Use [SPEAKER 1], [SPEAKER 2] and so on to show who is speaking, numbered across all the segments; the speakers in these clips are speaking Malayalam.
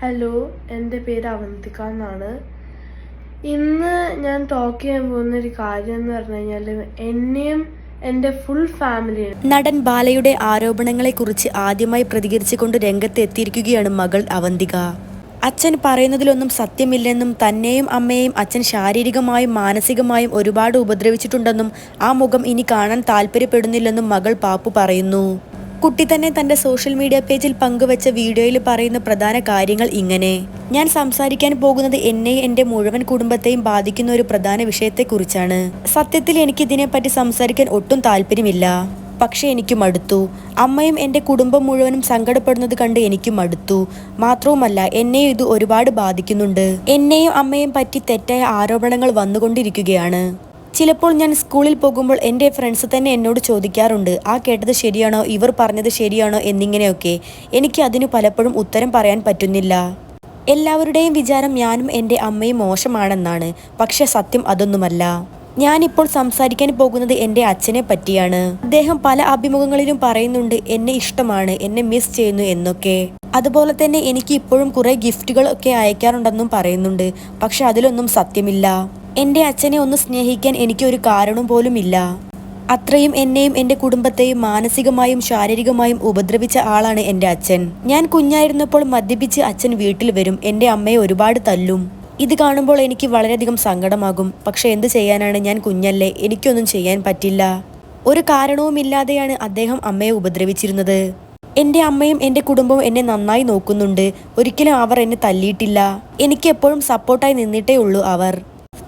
[SPEAKER 1] ഹലോ എന്റെ പേര് അവന്തിക എന്നാണ്. ഇന്ന് ഞാൻ ടോക്ക് ചെയ്യാൻ പോകുന്ന ഒരു കാര്യം എന്ന് പറഞ്ഞു കഴിഞ്ഞാൽ എന്നെയും എന്റെ ഫുൾ ഫാമിലിയാണ്
[SPEAKER 2] നടൻ ബാലയുടെ ആരോപണങ്ങളെ കുറിച്ച് ആദ്യമായി പ്രതികരിച്ചുകൊണ്ട് രംഗത്ത് എത്തിയിരിക്കുകയാണ് മകൾ അവന്തിക. അച്ഛൻ പറയുന്നതിലൊന്നും സത്യമില്ലെന്നും തന്നെയും അമ്മയെയും അച്ഛൻ ശാരീരികമായും മാനസികമായും ഒരുപാട് ഉപദ്രവിച്ചിട്ടുണ്ടെന്നും ആ മുഖം ഇനി കാണാൻ താല്പര്യപ്പെടുന്നില്ലെന്നും മകൾ പാപ്പു പറയുന്നു. കുട്ടി തന്നെ തന്റെ സോഷ്യൽ മീഡിയ പേജിൽ പങ്കുവച്ച വീഡിയോയിൽ പറയുന്ന പ്രധാന കാര്യങ്ങൾ ഇങ്ങനെ. ഞാൻ സംസാരിക്കാൻ പോകുന്നത് എന്നെ എന്റെ മുഴുവൻ കുടുംബത്തെയും ബാധിക്കുന്ന ഒരു പ്രധാന വിഷയത്തെക്കുറിച്ചാണ്. സത്യത്തിൽ എനിക്ക് ഇതിനെപ്പറ്റി സംസാരിക്കാൻ ഒട്ടും താല്പര്യമില്ല. പക്ഷേ എനിക്ക് മടുത്തു. അമ്മയും എന്റെ കുടുംബം മുഴുവനും സങ്കടപ്പെടുന്നത് കണ്ട് എനിക്ക് മടുത്തു. മാത്രവുമല്ല എന്നെയും ഇത് ഒരുപാട് ബാധിക്കുന്നുണ്ട്. എന്നെയും അമ്മയും പറ്റി തെറ്റായ ആരോപണങ്ങൾ വന്നുകൊണ്ടിരിക്കുകയാണ്. ചിലപ്പോൾ ഞാൻ സ്കൂളിൽ പോകുമ്പോൾ എന്റെ ഫ്രണ്ട്സ് തന്നെ എന്നോട് ചോദിക്കാറുണ്ട് ആ കേട്ടത് ശരിയാണോ? ഇവർ പറഞ്ഞത് ശരിയാണോ? എന്നിങ്ങനെയൊക്കെ. എനിക്ക് അതിന് പലപ്പോഴും ഉത്തരം പറയാൻ പറ്റുന്നില്ല. എല്ലാവരുടെയും വിചാരം ഞാനും എന്റെ അമ്മയും മോശമാണെന്നാണ്. പക്ഷെ സത്യം അതൊന്നുമല്ല. ഞാനിപ്പോൾ സംസാരിക്കാൻ പോകുന്നത് എന്റെ അച്ഛനെ പറ്റിയാണ്. അദ്ദേഹം പല അഭിമുഖങ്ങളിലും പറയുന്നുണ്ട് എന്നെ ഇഷ്ടമാണ് എന്നെ മിസ് ചെയ്യുന്നു എന്നൊക്കെ. അതുപോലെ തന്നെ എനിക്ക് ഇപ്പോഴും കുറെ ഗിഫ്റ്റുകൾ ഒക്കെ അയക്കാറുണ്ടെന്നും പറയുന്നുണ്ട്. പക്ഷെ അതിലൊന്നും സത്യമില്ല. എന്റെ അച്ഛനെ ഒന്ന് സ്നേഹിക്കാൻ എനിക്കൊരു കാരണം പോലുമില്ല അത്രയും എന്നെയും എന്റെ കുടുംബത്തെയും മാനസികമായും ശാരീരികമായും ഉപദ്രവിച്ച ആളാണ് എന്റെ അച്ഛൻ. ഞാൻ കുഞ്ഞായിരുന്നപ്പോൾ മദ്യപിച്ച് അച്ഛൻ വീട്ടിൽ വരും. എന്റെ അമ്മയെ ഒരുപാട് തല്ലും. ഇത് കാണുമ്പോൾ എനിക്ക് വളരെയധികം സങ്കടമാകും. പക്ഷെ എന്ത് ചെയ്യാനാണ് ഞാൻ കുഞ്ഞല്ലേ? എനിക്കൊന്നും ചെയ്യാൻ പറ്റില്ല. ഒരു കാരണവുമില്ലാതെയാണ് അദ്ദേഹം അമ്മയെ ഉപദ്രവിച്ചിരുന്നത്. എന്റെ അമ്മയും എന്റെ കുടുംബവും എന്നെ നന്നായി നോക്കുന്നുണ്ട്. ഒരിക്കലും അവർ എന്നെ തല്ലിയിട്ടില്ല. എനിക്ക് എപ്പോഴും സപ്പോർട്ടായി നിന്നിട്ടേ ഉള്ളൂ അവർ.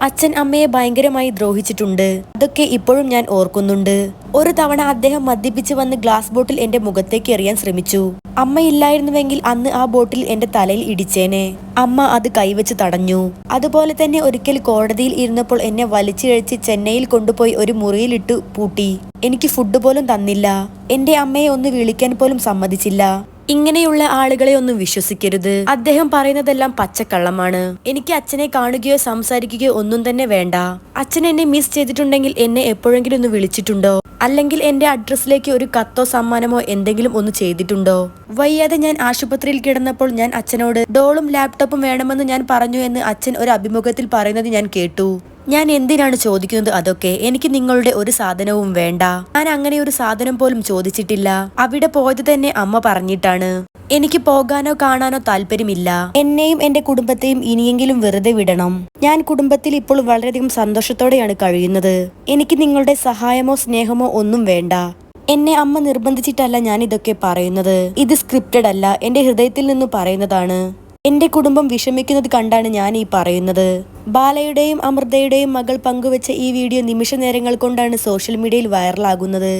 [SPEAKER 2] അച്ഛൻ അമ്മയെ ഭയങ്കരമായി ദ്രോഹിച്ചിട്ടുണ്ട്. അതൊക്കെ ഇപ്പോഴും ഞാൻ ഓർക്കുന്നുണ്ട്. ഒരു തവണ അദ്ദേഹം മദ്യപിച്ച് വന്ന് ഗ്ലാസ് ബോട്ടിൽ എന്റെ മുഖത്തേക്ക് എറിയാൻ ശ്രമിച്ചു. അമ്മയില്ലായിരുന്നുവെങ്കിൽ അന്ന് ആ ബോട്ടിൽ എന്റെ തലയിൽ ഇടിച്ചേനെ. അമ്മ അത് കൈവച്ച് തടഞ്ഞു. അതുപോലെ തന്നെ ഒരിക്കൽ കോടതിയിൽ ഇരുന്നപ്പോൾ എന്നെ വലിച്ചിഴച്ച് ചെന്നൈയിൽ കൊണ്ടുപോയി ഒരു മുറിയിലിട്ട് പൂട്ടി. എനിക്ക് ഫുഡ് പോലും തന്നില്ല. എന്റെ അമ്മയെ ഒന്ന് വിളിക്കാൻ പോലും സമ്മതിച്ചില്ല. ഇങ്ങനെയുള്ള ആളുകളെ ഒന്നും വിശ്വസിക്കരുത്. അദ്ദേഹം പറയുന്നതെല്ലാം പച്ചക്കള്ളമാണ്. എനിക്ക് അച്ഛനെ കാണുകയോ സംസാരിക്കുകയോ ഒന്നും തന്നെ വേണ്ട. അച്ഛൻ എന്നെ മിസ് ചെയ്തിട്ടുണ്ടെങ്കിൽ എന്നെ എപ്പോഴെങ്കിലും ഒന്ന് വിളിച്ചിട്ടുണ്ടോ? അല്ലെങ്കിൽ എന്റെ അഡ്രസ്സിലേക്ക് ഒരു കത്തോ സമ്മാനമോ എന്തെങ്കിലും ഒന്ന് ചെയ്തിട്ടുണ്ടോ? വയ്യാതെ ഞാൻ ആശുപത്രിയിൽ കിടന്നപ്പോൾ ഞാൻ അച്ഛനോട് ഡോളും ലാപ്ടോപ്പും വേണമെന്ന് ഞാൻ പറഞ്ഞു എന്ന് അച്ഛൻ ഒരു അഭിമുഖത്തിൽ പറയുന്നത് ഞാൻ കേട്ടു. ഞാൻ എന്തിനാണ് ചോദിക്കുന്നത് അതൊക്കെ? എനിക്ക് നിങ്ങളുടെ ഒരു സാധനവും വേണ്ട. ഞാൻ അങ്ങനെ ഒരു സാധനം പോലും ചോദിച്ചിട്ടില്ല. അവിടെ പോയത് തന്നെ അമ്മ പറഞ്ഞിട്ടാണ്. എനിക്ക് പോകാനോ കാണാനോ താല്പര്യമില്ല. എന്നെയും എന്റെ കുടുംബത്തെയും ഇനിയെങ്കിലും വെറുതെ വിടണം. ഞാൻ കുടുംബത്തിൽ ഇപ്പോൾ വളരെയധികം സന്തോഷത്തോടെയാണ് കഴിയുന്നത്. എനിക്ക് നിങ്ങളുടെ സഹായമോ സ്നേഹമോ ഒന്നും വേണ്ട. എന്നെ അമ്മ നിർബന്ധിച്ചിട്ടല്ല ഞാൻ ഇതൊക്കെ പറയുന്നത്. ഇത് സ്ക്രിപ്റ്റഡ് അല്ല. എന്റെ ഹൃദയത്തിൽ നിന്ന് പറയുന്നതാണ്. എന്റെ കുടുംബം വിഷമിക്കുന്നത് കണ്ടാണ് ഞാൻ ഈ പറയുന്നത്. ബാലയുടെയും അമൃതയുടെയും മകൾ പങ്കുവച്ച ഈ വീഡിയോ നിമിഷ നേരങ്ങൾ കൊണ്ടാണ് സോഷ്യൽ മീഡിയയിൽ വൈറലാകുന്നത്.